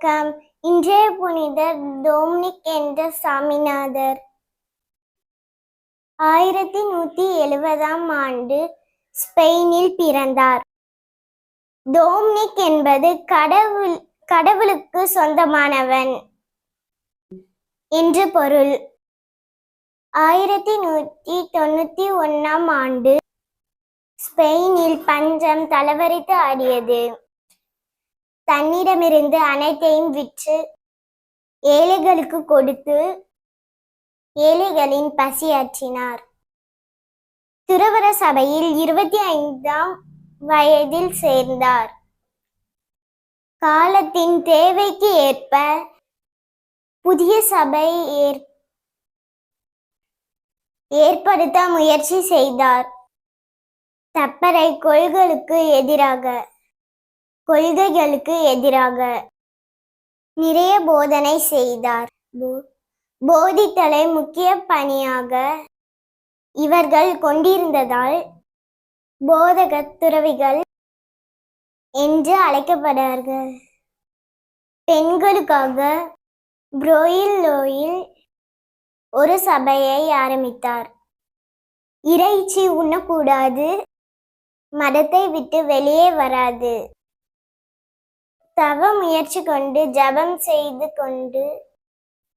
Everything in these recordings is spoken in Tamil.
வணக்கம். இன்றைய புனிதர் டோம்னிக் என்ற சாமிநாதர். ஆயிரத்தி நூத்தி எழுபதாம் ஆண்டு ஸ்பெயினில் பிறந்தார். டோம்னிக் என்பது கடவுள் கடவுளுக்கு சொந்தமானவன் என்று பொருள். ஆயிரத்தி நூத்தி தொண்ணூத்தி ஒன்னாம் ஆண்டு ஸ்பெயினில் பஞ்சம் தலைவரித்து ஆடியது. தன்னிடமிருந்து அனைத்தையும் விற்று ஏழைகளுக்கு கொடுத்து ஏழைகளின் பசியாற்றினார். துறவர சபையில் இருபத்தி ஐந்தாம் வயதில் சேர்ந்தார். காலத்தின் தேவைக்கு ஏற்ப புதிய சபை ஏற்- ஏற்படுத்த முயற்சி செய்தார். தப்பறை கொள்களுக்கு எதிராக கொள்கைகளுக்கு எதிராக நிறைய போதனை செய்தார். போ- போதித்தலை முக்கிய பணியாக இவர்கள் கொண்டிருந்ததால் போதக துறவிகள் என்று அழைக்கப்படுவார்கள். பெண்களுக்காக புரோயில்லோயில் ஒரு சபையை ஆரம்பித்தார். இறைச்சி உண்ணக்கூடாது மதத்தை விட்டு வெளியே வராது. தவ முயற்சி கொண்டு ஜபம் செய்து கொண்டு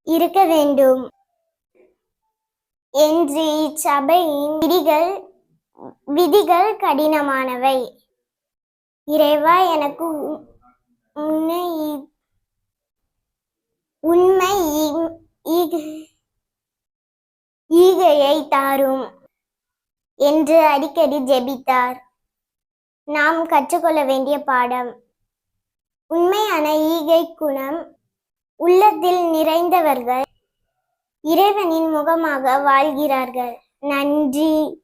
இருக்க வேண்டும். என்று இச்சபையின் விதிகள் விதிகள் கடினமானவை. இறைவா எனக்கு உ- உன்னை உண்மை ஈ- ஈக- ஈகையை தாரும் என்று அடிக்கடி ஜெபித்தார். நாம் கற்றுக்கொள்ள வேண்டிய பாடம். உண்மையான ஈகை குணம் உள்ளத்தில் நிறைந்தவர்கள் இறைவனின் முகமாக வாழ்கிறார்கள். நன்றி.